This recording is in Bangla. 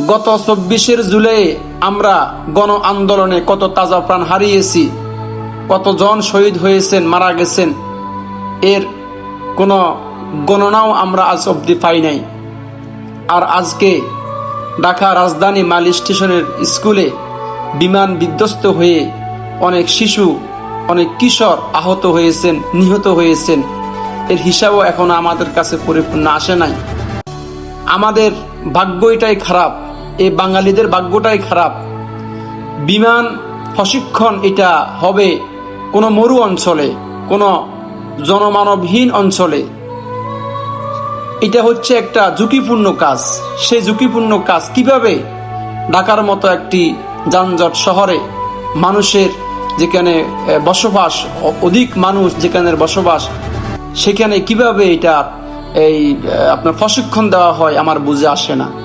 গত চব্বিশের জুলাই আমরা গণ আন্দোলনে কত তাজা প্রাণ হারিয়েছি কতজন শহীদ হয়েছেন, মারা গেছেন, এর কোনো গণনাও আমরা আজ অবধি পাই নাই। আর আজকে ঢাকা রাজধানী মাল স্টেশনের স্কুলে বিমান বিধ্বস্ত হয়ে অনেক শিশু, অনেক কিশোর আহত হয়েছেন, নিহত হয়েছেন, এর হিসাবও এখনও আমাদের কাছে পরিপূর্ণ আসে নাই। আমাদের ভাগ্য এটাই খারাপ। এই বাঙালিদের ভাগ্যটাই খারাপ। বিমান প্রশিক্ষণ এটা হবে কোনো মরু অঞ্চলে, কোনো জনমানবহীন অঞ্চলে। এটা হচ্ছে একটা ঝুঁকিপূর্ণ কাজ। সেই ঝুঁকিপূর্ণ কাজ কীভাবে? ঢাকার মতো একটি যানজট শহরে মানুষের যেখানে বসবাস, অধিক মানুষ যেখানে বসবাস, সেখানে কীভাবে এটা, এই আপনার প্রশিক্ষণ দেওয়া হয় আমার বুঝে আসে না।